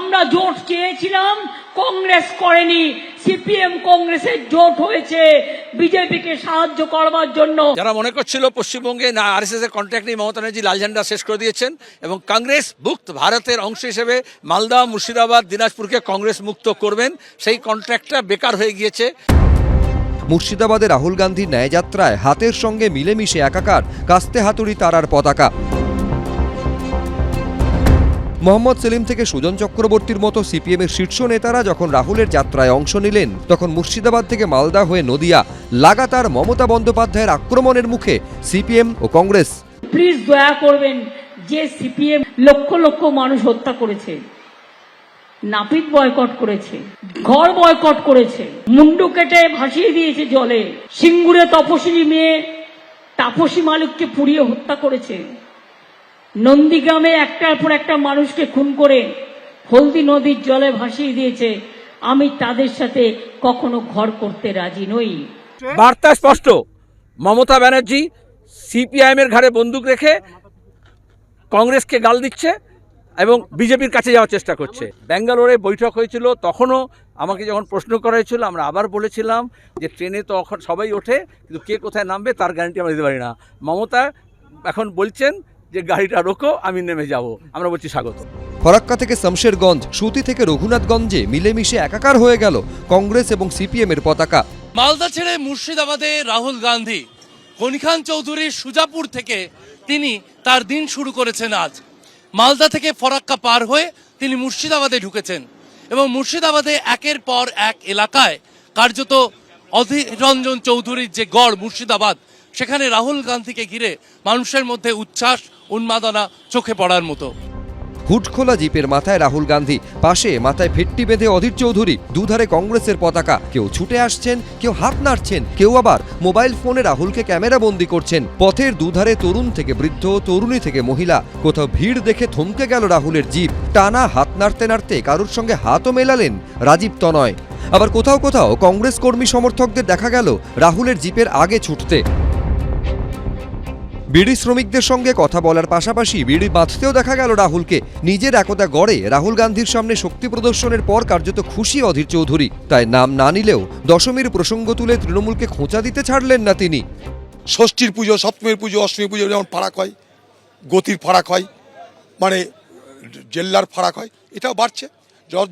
আমরা জোট চেয়েছিলাম কংগ্রেস করেনি সিপিএম কংগ্রেসের জোট হয়েছে বিজেপিকে সাহায্য করবার জন্য। যারা মনে করছিল পশ্চিমবঙ্গে না আর এস এর কন্ট্রাক্ট নিয়ে মমতা ব্যানার্জি লাল ঝান্ডা শেষ করে দিয়েছেন এবং কংগ্রেস মুক্ত ভারতের অংশ হিসেবে মালদা মুর্শিদাবাদ দিনাজপুরকে কংগ্রেস মুক্ত করবেন সেই কন্ট্রাক্টটা বেকার হয়ে গিয়েছে। মুর্শিদাবাদে রাহুল গান্ধীর ন্যায়যাত্রায় হাতের সঙ্গে মিলেমিশে একাকার কাস্তে হাতুড়ি তারার পতাকা। মোহাম্মদ সেলিম থেকে সুজন চক্রবর্তীর মতো সিপিএমের শীর্ষ নেতারা যখন রাহুলের যাত্রায় অংশ নিলেন, তখন মুর্শিদাবাদ থেকে মালদা হয়ে নদিয়া লাগাতার মমতা বন্দ্যোপাধ্যায়ের আক্রমণের মুখে সিপিএম ও কংগ্রেস। প্লিজ দয়া করবেন, যে সিপিএম লক্ষ লক্ষ মানুষ হত্যা করেছে, নাপিত বয়কট করেছে, ঘর বয়কট করেছে, মুন্ডু কেটে ভাসিয়ে দিয়েছে জলে, সিঙ্গুরে তপসিনী মেয়ে তাপসী মালিককে পুড়িয়ে হত্যা করেছে। নন্দীগ্রামে একটার পর একটা মানুষকে খুন করে হলদি নদীর জলে ভাসিয়ে দিয়েছে। আমি তাদের সাথে কখনো ঘর করতে রাজি নই। বার্তা স্পষ্ট। মমতা ব্যানার্জি সিপিআইএম এর ঘাড়ে বন্দুক রেখে কংগ্রেসকে গাল দিচ্ছে এবং বিজেপির কাছে যাওয়ার চেষ্টা করছে। ব্যাঙ্গালোরে বৈঠক হয়েছিল, তখনও আমাকে যখন প্রশ্ন করা হয়েছিল, আমরা আবার বলেছিলাম যে ট্রেনে তো সবাই ওঠে, কিন্তু কে কোথায় নামবে তার গ্যারান্টি আমরা দিতে পারি না। মমতা এখন বলছেন যে গাড়িটা রোকো আমি নেমে যাব। আমরা বলছি স্বাগত। ফরাক্কা থেকে শমশেরগঞ্জ সুতি থেকে রঘুনাথগঞ্জে মিলেমিশে একাকার হয়ে গেল কংগ্রেস এবং সিপিএম এর পতাকা। মালদা ছেড়ে মুর্শিদাবাদে রাহুল গান্ধী গনিখান চৌধুরীর সুজাপুর থেকে তিনি তার দিন শুরু করেছেন আজ। মালদা থেকে ফরাক্কা পার হয়ে তিনি মুর্শিদাবাদে ঢুকেছেন এবং মুর্শিদাবাদে একের পর এক এলাকায় কার্যত অধীর রঞ্জন চৌধুরীর যে গড় মুর্শিদাবাদ সেখানে রাহুল গান্ধীকে ঘিরে মানুষের মধ্যে উচ্ছ্বাস, উন্মাদনা চোখে পড়ার মতো। হুড খোলা জিপের মাথায় রাহুল গান্ধী, পাশে মাথায় ফিট্টি বেঁধে অধীর চৌধুরী, দুধারে কংগ্রেসের পতাকা। কেউ ছুটে আসছেন, কেউ হাত নাড়ছেন, কেউ আবার মোবাইল ফোনে রাহুলকে ক্যামেরা বন্দি করছেন। পথের দুধারে তরুণ থেকে বৃদ্ধ, তরুণী থেকে মহিলা, কোথাও ভিড় দেখে থমকে গেল রাহুলের জিপ। টানা হাত নাড়তে নাড়তে কারোর সঙ্গে হাতও মেলালেন রাজীব তনয়। আবার কোথাও কোথাও কংগ্রেস কর্মী সমর্থকদের দেখা গেল রাহুলের জিপের আগে ছুটতে। বিড়ি শ্রমিকদের সঙ্গে কথা বলার পাশাপাশি বিড়ি বাঁধতেও দেখা গেল রাহুলকে। নিজের একতা গড়ে রাহুল গান্ধীর সামনে শক্তি প্রদর্শনের পর কার্যত খুশি অধীর চৌধুরী। তাই নাম না নিলেও দশমীর প্রসঙ্গ তুলে তৃণমূলকে খোঁচা দিতে ছাড়লেন না তিনি। ষষ্ঠীর পুজো, সপ্তমীর পুজো অষ্টমী পুজো যেমন ফারাক হয়, গতির ফারাক হয় মানে জেল্লার ফারাক হয়, এটাও বাড়ছে।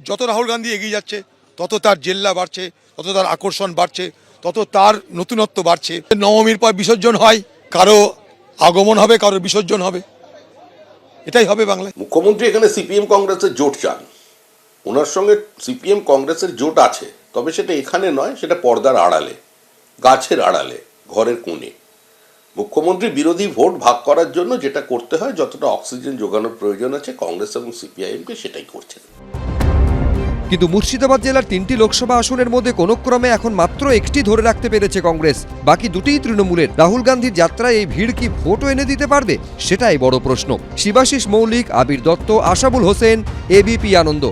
যত রাহুল গান্ধী এগিয়ে যাচ্ছে, তত তার জেল্লা বাড়ছে, তত তার আকর্ষণ বাড়ছে, তত তার নতুনত্ব বাড়ছে। নবমীর পর বিসর্জন হয়, কারও আগমন হবে কারও বিসর্জন হবে। এটাই হবে বাংলায়। মুখ্যমন্ত্রী এখানে সিপিএম কংগ্রেসের জোট চান। ওনার সঙ্গে সিপিএম কংগ্রেসের জোট আছে, তবে সেটা এখানে নয়, সেটা পর্দার আড়ালে, গাছের আড়ালে, ঘরের কোণে। মুখ্যমন্ত্রী বিরোধী ভোট ভাগ করার জন্য যেটা করতে হয়, যতটা অক্সিজেন যোগানোর প্রয়োজন আছে, কংগ্রেস এবং সিপিআইএমকে সেটাই করছেন। কিন্তু মুর্শিদাবাদ জেলার তিনটি লোকসভা আসনের মধ্যে কোনো ক্রমে এখন মাত্র একটি ধরে রাখতে পেরেছে কংগ্রেস। বাকি দুটিই তৃণমূলের। রাহুল গান্ধীর যাত্রায় এই ভিড় কি ভোটও এনে দিতে পারবে? সেটাই বড় প্রশ্ন। শিবাশিস মৌলিক, আবির দত্ত, আশাবুল হোসেন, এবিপি আনন্দ।